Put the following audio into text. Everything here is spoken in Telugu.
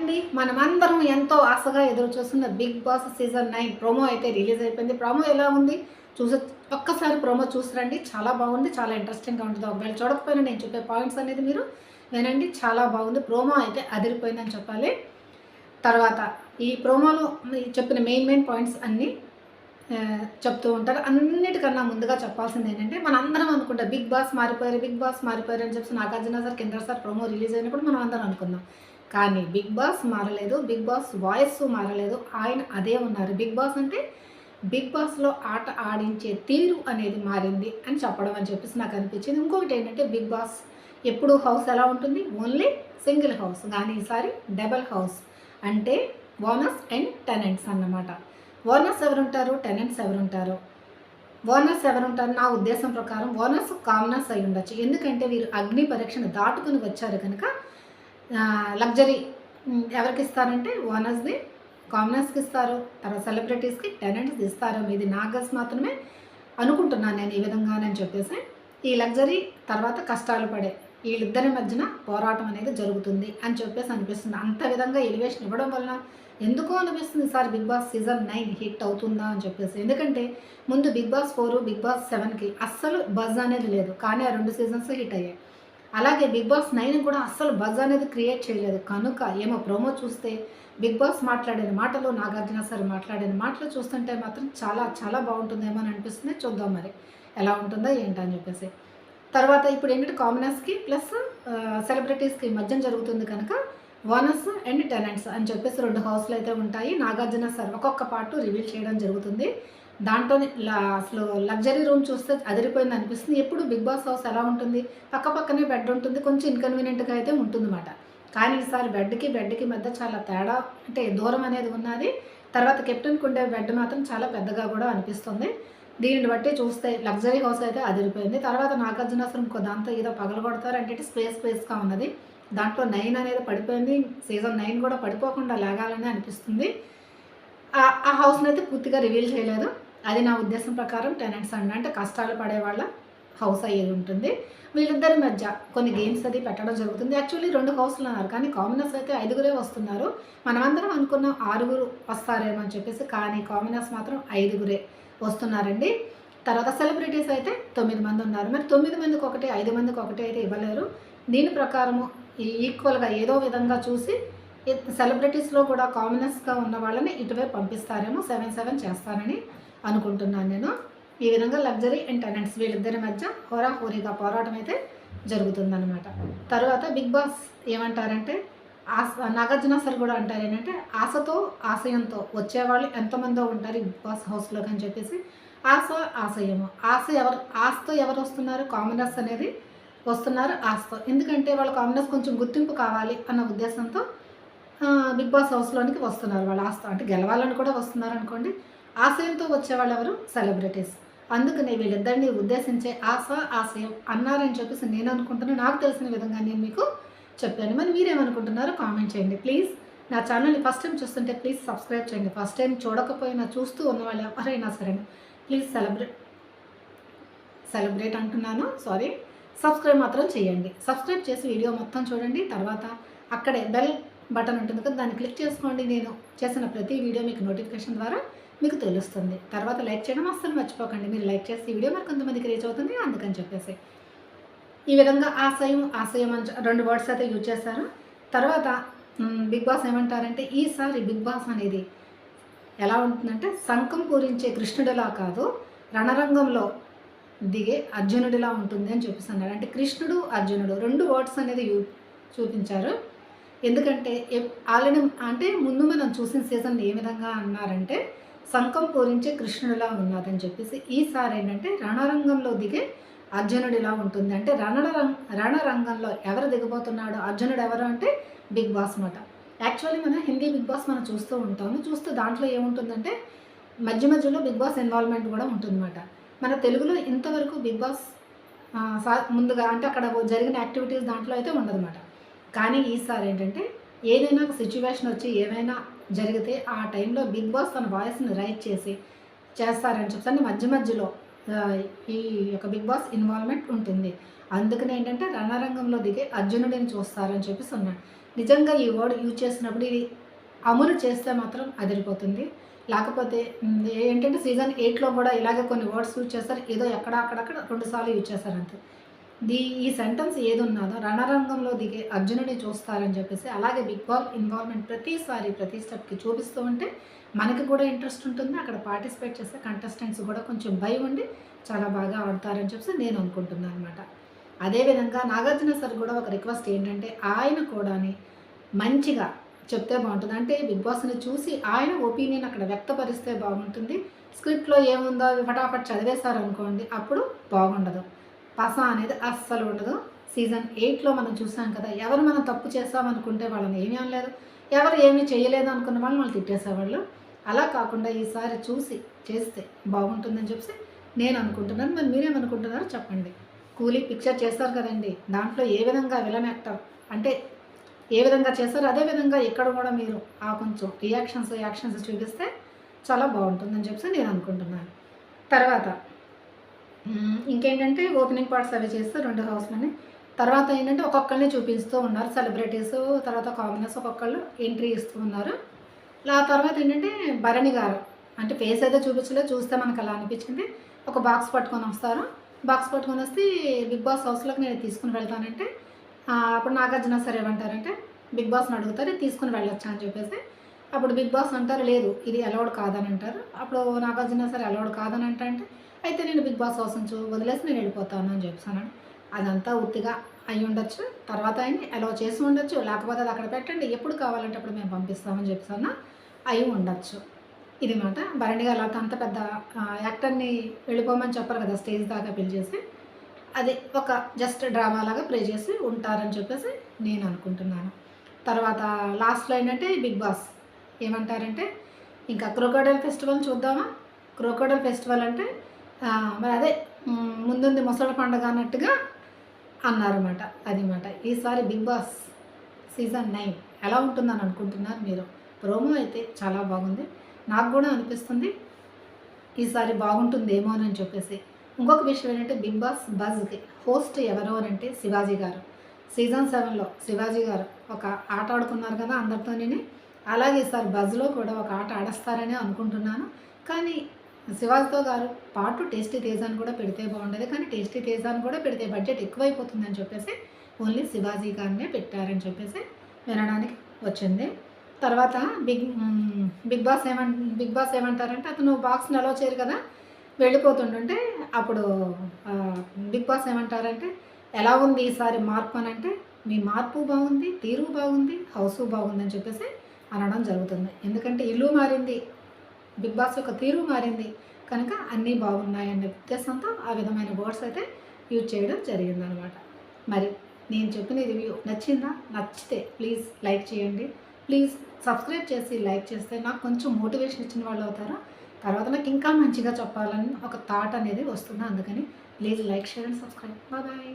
అండి మనమందరం ఎంతో ఆశగా ఎదురు చూస్తున్న Bigg Boss season nine promo అయితే రిలీజ్ అయిపోయింది. ప్రోమో ఎలా ఉంది? చూసి ఒక్కసారి ప్రోమో చూసిరండి. చాలా బాగుంది చాలా ఇంట్రెస్టింగ్గా ఉంటుంది. ఒకవేళ చూడకపోయినా నేను చెప్పే పాయింట్స్ అనేది మీరు వినండి. చాలా బాగుంది. ప్రోమో అయితే అదిరిపోయిందని చెప్పాలి. తర్వాత ఈ ప్రోమోలో చెప్పిన మెయిన్ మెయిన్ పాయింట్స్ అన్నీ చెప్తూ ఉంటారు. అన్నిటికన్నా ముందుగా చెప్పాల్సింది ఏంటంటే మనం అందరం అనుకుంటాం బిగ్ బాస్ మారిపోయారు బిగ్ బాస్ మారిపోయారు అని చెప్పి నాగార్జున సార్ కింద సార్ ప్రోమో రిలీజ్ అయినప్పుడు మనం అందరం అనుకున్నాం కానీ బిగ్ బాస్ మారలేదు బిగ్ బాస్ వాయిస్ మారలేదు ఆయన అదే ఉన్నారు. బిగ్ బాస్ అంటే బిగ్ బాస్లో ఆట ఆడించే తీరు అనేది మారింది అని చెప్పడం అని చెప్పేసి నాకు అనిపించింది. ఇంకొకటి ఏంటంటే బిగ్ బాస్ ఎప్పుడు హౌస్ ఎలా ఉంటుంది? ఓన్లీ సింగిల్ హౌస్ కానీ ఈసారి డబల్ హౌస్ అంటే ఓనర్స్ అండ్ టెనెంట్స్ అన్నమాట. ఓనర్స్ ఎవరుంటారు? టెనెంట్స్ ఎవరుంటారు? ఓనర్స్ ఎవరుంటారు? నా ఉద్దేశం ప్రకారం ఓనర్స్ కామనర్స్ అయి ఉండొచ్చు ఎందుకంటే వీరు అగ్ని పరీక్షను దాటుకుని వచ్చారు కనుక లగ్జరీ. ఎవరికి ఇస్తారంటే ఓనర్స్ది కామనర్స్కి ఇస్తారు తర్వాత సెలబ్రిటీస్కి టెనెంట్స్ ఇస్తారు. ఇది నా మాత్రమే అనుకుంటున్నాను నేను ఈ విధంగా అని చెప్పేసి. ఈ లగ్జరీ తర్వాత కష్టాలు పడే వీళ్ళిద్దరి మధ్యన పోరాటం అనేది జరుగుతుంది అని చెప్పేసి అనిపిస్తుంది. అంత విధంగా ఎలివేషన్ ఇవ్వడం వలన ఎందుకో అనిపిస్తుంది sir Bigg Boss season nine hit అవుతుందా అని చెప్పేసి. ఎందుకంటే ముందు Bigg Boss four Bigg Boss సెవెన్కి అస్సలు బజ్ అనేది లేదు. కానీ ఆ రెండు సీజన్స్ హిట్ అయ్యాయి. అలాగే బిగ్ బాస్ నైన్ కూడా అస్సలు బజ్ అనేది క్రియేట్ చేయలేదు. కనుక ఏమో ప్రోమో చూస్తే బిగ్ బాస్ మాట్లాడిన మాటలు నాగార్జున సార్ మాట్లాడిన మాటలు చూస్తుంటే మాత్రం చాలా చాలా బాగుంటుందేమో అని అనిపిస్తుంది. చూద్దాం మరి ఎలా ఉంటుందో ఏంటని చెప్పేసి. తర్వాత ఇప్పుడు ఏంటంటే కామనర్స్కి ప్లస్ సెలబ్రిటీస్కి మధ్య జరుగుతుంది కనుక ఓనర్స్ అండ్ టెనెంట్స్ అని చెప్పేసి రెండు హౌస్లు అయితే ఉంటాయి. నాగార్జున సార్ ఒక్కొక్క పార్ట్ రివీల్ చేయడం జరుగుతుంది. దాంట్లోనే అసలు లగ్జరీ రూమ్ చూస్తే అదిరిపోయింది అనిపిస్తుంది. ఎప్పుడు బిగ్ బాస్ హౌస్ ఎలా ఉంటుంది? పక్క పక్కనే బెడ్ ఉంటుంది. కొంచెం ఇన్కన్వీనియంట్గా అయితే ఉంటుందన్నమాట. కానీ ఈసారి బెడ్కి బెడ్కి మధ్య చాలా తేడా అంటే దూరం అనేది ఉన్నది. తర్వాత కెప్టెన్కి ఉండే బెడ్ మాత్రం చాలా పెద్దగా కూడా అనిపిస్తుంది. దీనిని బట్టి చూస్తే లగ్జరీ హౌస్ అయితే అదిరిపోయింది. తర్వాత నాగార్జున దాంతో ఏదో పగలగొడతారు అంటే స్పేస్ స్పేస్గా ఉన్నది. దాంట్లో నైన్ అనేది పడిపోయింది. సీజన్ నైన్ కూడా పడిపోకుండా లాగాలని అనిపిస్తుంది. ఆ హౌస్ని అయితే పూర్తిగా రివీల్ చేయలేదు. అది నా ఉద్దేశం ప్రకారం టెనెంట్స్ అండి అంటే కష్టాలు పడే వాళ్ళ హౌస్ అయ్యేది ఉంటుంది. వీళ్ళిద్దరి మధ్య కొన్ని గేమ్స్ అది పెట్టడం జరుగుతుంది. యాక్చువల్లీ రెండు హౌస్లు అన్నారు కానీ కామినర్స్ అయితే ఐదుగురే వస్తున్నారు. మనమందరం అనుకున్నాం ఆరుగురు వస్తారేమో అని చెప్పేసి కానీ కామినర్స్ మాత్రం ఐదుగురే వస్తున్నారండి. తర్వాత సెలబ్రిటీస్ అయితే తొమ్మిది మంది ఉన్నారు. మరి తొమ్మిది మందికి ఒకటి ఐదు మందికి ఒకటి అయితే ఇవ్వలేరు. దీని ప్రకారము ఈ- ఈక్వల్గా ఏదో విధంగా చూసి సెలబ్రిటీస్లో కూడా కామనర్స్గా ఉన్న వాళ్ళని ఇటువైపు పంపిస్తారేమో సెవెన్ సెవెన్ చేస్తారని అనుకుంటున్నాను నేను. ఈ విధంగా లగ్జరీ అండ్ టాలెంట్స్ వీళ్ళిద్దరి మధ్య హోరాహోరీగా పోరాటం అయితే జరుగుతుందనమాట తర్వాత బిగ్ బాస్ ఏమంటారంటే ఆశ నాగార్జున సార్ కూడా అంటారు ఏంటంటే ఆశతో ఆశయంతో వచ్చేవాళ్ళు ఎంతమందో ఉంటారు బిగ్ బాస్ హౌస్లోకి అని చెప్పేసి. ఆశ ఆశయము. ఆశ ఎవరు ఆశతో ఎవరు వస్తున్నారు? కామనర్స్ అనేది వస్తున్నారు ఆశతో. ఎందుకంటే వాళ్ళ కామనర్స్ కొంచెం గుర్తింపు కావాలి అన్న ఉద్దేశంతో బిగ్ బాస్ హౌస్లోనికి వస్తున్నారు. వాళ్ళ ఆస్త అంటే గెలవాలని కూడా వస్తున్నారు అనుకోండి. ఆశయంతో వచ్చేవాళ్ళు ఎవరు సెలబ్రిటీస్ అందుకనే వీళ్ళిద్దరిని ఉద్దేశించే ఆశ ఆశయం అన్నారని చెప్పేసి నేను అనుకుంటున్నాను నాకు తెలిసిన విధంగా నేను మీకు చెప్పాను. మరి మీరేమనుకుంటున్నారో కామెంట్ చేయండి. ప్లీజ్ నా ఛానల్ని ఫస్ట్ టైం చూస్తుంటే ప్లీజ్ సబ్స్క్రైబ్ చేయండి. ఫస్ట్ టైం చూడకపోయినా చూస్తూ ఉన్న వాళ్ళు ఎవరైనా సరే ప్లీజ్ సెలబ్రేట్ సెలబ్రేట్ అంటున్నాను. సారీ సబ్స్క్రైబ్ మాత్రం చేయండి. సబ్స్క్రైబ్ చేసి వీడియో మొత్తం చూడండి. తర్వాత అక్కడే బెల్ బటన్ ఉంటుంది కదా దాన్ని క్లిక్ చేసుకోండి. నేను చేసిన ప్రతి వీడియో మీకు నోటిఫికేషన్ ద్వారా మీకు తెలుస్తుంది. తర్వాత లైక్ చేయడం అస్సలు మర్చిపోకండి. మీరు లైక్ చేసి ఈ వీడియో మరి కొంతమందికి రీచ్ అవుతుంది. అందుకని చెప్పేసి. ఈ విధంగా ఆశయం ఆశయం అని రెండు వర్డ్స్ అయితే యూజ్ చేశారు. తర్వాత బిగ్ బాస్ ఏమంటారంటే ఈసారి బిగ్ బాస్ అనేది ఎలా ఉంటుందంటే శంఖం పూరించే కృష్ణుడిలా కాదు రణరంగంలో దిగే అర్జునుడిలా ఉంటుంది అని చూపిస్తున్నాడు అంటే కృష్ణుడు అర్జునుడు రెండు వర్డ్స్ అనేది యూ చూపించారు. ఎందుకంటే ఆల్రెడీ అంటే ముందు మనం చూసిన సీజన్ ఏ విధంగా అన్నారంటే శంఖం పూరించే కృష్ణుడిలా ఉన్నదని చెప్పేసి ఈసారి ఏంటంటే రణరంగంలో దిగే అర్జునుడు ఇలా ఉంటుంది. అంటే రణరంగ రణరంగంలో ఎవరు దిగబోతున్నాడు అర్జునుడు ఎవరు అంటే బిగ్ బాస్ మాట యాక్చువల్లీ మనం హిందీ బిగ్ బాస్ మనం చూస్తూ ఉంటాము. చూస్తూ దాంట్లో ఏముంటుందంటే మధ్య మధ్యలో బిగ్ బాస్ ఇన్వాల్వ్మెంట్ కూడా ఉంటుందన్నమాట. మన తెలుగులో ఇంతవరకు బిగ్ బాస్ సా- ముందుగా అంటే అక్కడ జరిగిన యాక్టివిటీస్ దాంట్లో అయితే ఉండదన్నమాట. కానీ ఈసారి ఏంటంటే ఏదైనా ఒక సిచ్యువేషన్ వచ్చి ఏమైనా జరిగితే ఆ టైంలో బిగ్ బాస్ తన వాయిస్ని రైట్ చేసి చేస్తారని చెప్పి మధ్య మధ్యలో ఈ యొక్క బిగ్ బాస్ ఇన్వాల్వ్మెంట్ ఉంటుంది. అందుకని ఏంటంటే రణరంగంలో దిగే అర్జునుడిని చూస్తారని చెప్పేసి ఉన్నాడు నిజంగా ఈ వర్డ్ యూజ్ చేసినప్పుడు ఇది అమలు చేస్తే మాత్రం అదిరిపోతుంది. లేకపోతే ఏంటంటే సీజన్ ఎయిట్లో కూడా ఇలాగే కొన్ని వర్డ్స్ యూజ్ చేస్తారు. ఏదో ఎక్కడ అక్కడక్కడ రెండుసార్లు యూజ్ చేస్తారు అంతే. దీ ఈ సెంటెన్స్ ఏది ఉన్నదో రణరంగంలో దిగే అర్జునుడిని చూస్తారని చెప్పేసి అలాగే బిగ్ బాల్ ఇన్వాల్వ్మెంట్ ప్రతిసారి ప్రతి స్టెప్కి చూపిస్తూ ఉంటే మనకి కూడా ఇంట్రెస్ట్ ఉంటుంది. అక్కడ పార్టిసిపేట్ చేసే కంటెస్టెంట్స్ కూడా కొంచెం భయం ఉండి చాలా బాగా ఆడతారని చెప్పేసి నేను అనుకుంటున్నాను అనమాట అదేవిధంగా నాగార్జున సార్ కూడా ఒక రిక్వెస్ట్ ఏంటంటే ఆయన కూడాని మంచిగా చెప్తే బాగుంటుంది. అంటే బిగ్ బాస్ని చూసి ఆయన ఒపీనియన్ అక్కడ వ్యక్తపరిస్తే బాగుంటుంది. స్క్రిప్ట్లో ఏముందో ఫటాఫట్ చదివేశారు అనుకోండి అప్పుడు బాగుండదు. పస అనేది అస్సలు ఉండదు. సీజన్ ఎయిట్లో మనం చూసాం కదా ఎవరు మనం తప్పు చేస్తామనుకుంటే వాళ్ళని ఏమీ అనలేదు. ఎవరు ఏమీ చేయలేదు అనుకున్న వాళ్ళు వాళ్ళు తిట్టేసేవాళ్ళు. అలా కాకుండా ఈసారి చూసి చేస్తే బాగుంటుందని చెప్పి నేను అనుకుంటున్నాను. మరి మీరేమనుకుంటున్నారో చెప్పండి. కూలీ పిక్చర్ చేస్తారు కదండి. దాంట్లో ఏ విధంగా విలన్ యాక్టర్ అంటే ఏ విధంగా చేస్తారో అదే విధంగా ఇక్కడ కూడా మీరు ఆ కొంచెం రియాక్షన్స్ యాక్షన్స్ చూపిస్తే చాలా బాగుంటుందని చెప్పి నేను అనుకుంటున్నాను. తర్వాత ఇంకేంటంటే ఓపెనింగ్ పార్ట్స్ అవి చేస్తే రెండు హౌస్లని. తర్వాత ఏంటంటే ఒక్కొక్కరిని చూపిస్తూ ఉన్నారు సెలబ్రిటీస్ తర్వాత కామనర్స్ ఒక్కొక్కళ్ళు ఎంట్రీ ఇస్తూ ఉన్నారు. ఆ తర్వాత ఏంటంటే భరణి గారు అంటే ఫేస్ అయితే చూపించలేదు చూస్తే మనకు అలా అనిపించింది ఒక బాక్స్ పట్టుకొని వస్తారు. బాక్స్ పట్టుకొని వస్తే బిగ్ బాస్ హౌస్లోకి నేను తీసుకుని వెళ్తానంటే అప్పుడు నాగార్జున సార్ ఏమంటారంటే బిగ్ బాస్ని అడుగుతారు తీసుకుని వెళ్ళొచ్చా అని చెప్పేసి. అప్పుడు బిగ్ బాస్ అంటారు లేదు ఇది అలౌడ్ కాదని అంటారు. అప్పుడు నాగార్జున సార్ అలౌడ్ కాదని అంటే అంటే అయితే నేను బిగ్ బాస్ హౌస్ నుంచి వదిలేసి నేను వెళ్ళిపోతాను అని చెప్పాను. అదంతా ఉత్తిగా అయి ఉండొచ్చు. తర్వాత ఆయన్ని అలో చేసి ఉండొచ్చు. లేకపోతే అది అక్కడ పెట్టండి. ఎప్పుడు కావాలంటే అప్పుడు మేము పంపిస్తామని చెప్పాను. అయి ఉండొచ్చు. ఇది మాట. భరణి గారు అలా అంత పెద్ద యాక్టర్ని వెళ్ళిపోమని చెప్పరు కదా స్టేజ్ దాకా పిలిచేసి అది ఒక జస్ట్ డ్రామా లాగా ప్లే చేసి ఉంటారని చెప్పేసి నేను అనుకుంటున్నాను. తర్వాత లాస్ట్లో ఏంటంటే బిగ్ బాస్ ఏమంటారంటే ఇంకా క్రోకోడైల్ ఫెస్టివల్ చూద్దామా? క్రోకోడైల్ ఫెస్టివల్ అంటే మరి అదే ముందుంది ముసలి పండుగ అన్నట్టుగా అన్నారన్నమాట. అదిమాట. ఈసారి బిగ్ బాస్ సీజన్ నైన్ ఎలా ఉంటుందని అనుకుంటున్నారు మీరు? ప్రోమో అయితే చాలా బాగుంది. నాకు కూడా అనిపిస్తుంది ఈసారి బాగుంటుందేమో అని చెప్పేసి. ఇంకొక విషయం ఏంటంటే బిగ్ బాస్ బజ్కి హోస్ట్ ఎవరు అని అంటే శివాజీ గారు. సీజన్ సెవెన్లో శివాజీ గారు ఒక ఆట ఆడుకున్నారు కదా అందరితోనే అలాగే ఈసారి బజ్లో కూడా ఒక ఆట ఆడేస్తారని అనుకుంటున్నాను. కానీ శివాజీతో గారు పాటు టేస్టీ తేజాన్ని కూడా పెడితే బాగుండేది కానీ టేస్టీ తేజాన్ని కూడా పెడితే బడ్జెట్ ఎక్కువైపోతుందని చెప్పేసి ఓన్లీ శివాజీ గారినే పెట్టారని చెప్పేసి వినడానికి వచ్చింది. తర్వాత బిగ్ బిగ్ బాస్ ఏమం బిగ్ బాస్ ఏమంటారంటే అతను బాక్స్ని అలో చేయరు కదా వెళ్ళిపోతుంటుంటే అప్పుడు బిగ్ బాస్ ఏమంటారంటే ఎలా ఉంది ఈసారి మార్పు? అని అంటే మీ మార్పు బాగుంది తీరు బాగుంది హౌస్ బాగుందని చెప్పేసి అనడం జరుగుతుంది. ఎందుకంటే ఇల్లు మారింది బిగ్ బాస్ యొక్క తీరు మారింది. కనుక అన్నీ బాగున్నాయనే ఉద్దేశంతో ఆ విధమైన వర్డ్స్ అయితే యూజ్ చేయడం జరిగిందనమాట. మరి నేను చెప్పిన రివ్యూ నచ్చిందా? నచ్చితే ప్లీజ్ లైక్ చేయండి. ప్లీజ్ సబ్స్క్రైబ్ చేసి లైక్ చేస్తే నాకు కొంచెం మోటివేషన్ ఇచ్చిన వాళ్ళు అవుతారు. తర్వాత నాకు ఇంకా మంచిగా చెప్పాలని ఒక థాట్ అనేది వస్తుంది. అందుకని please like share and subscribe. Bye.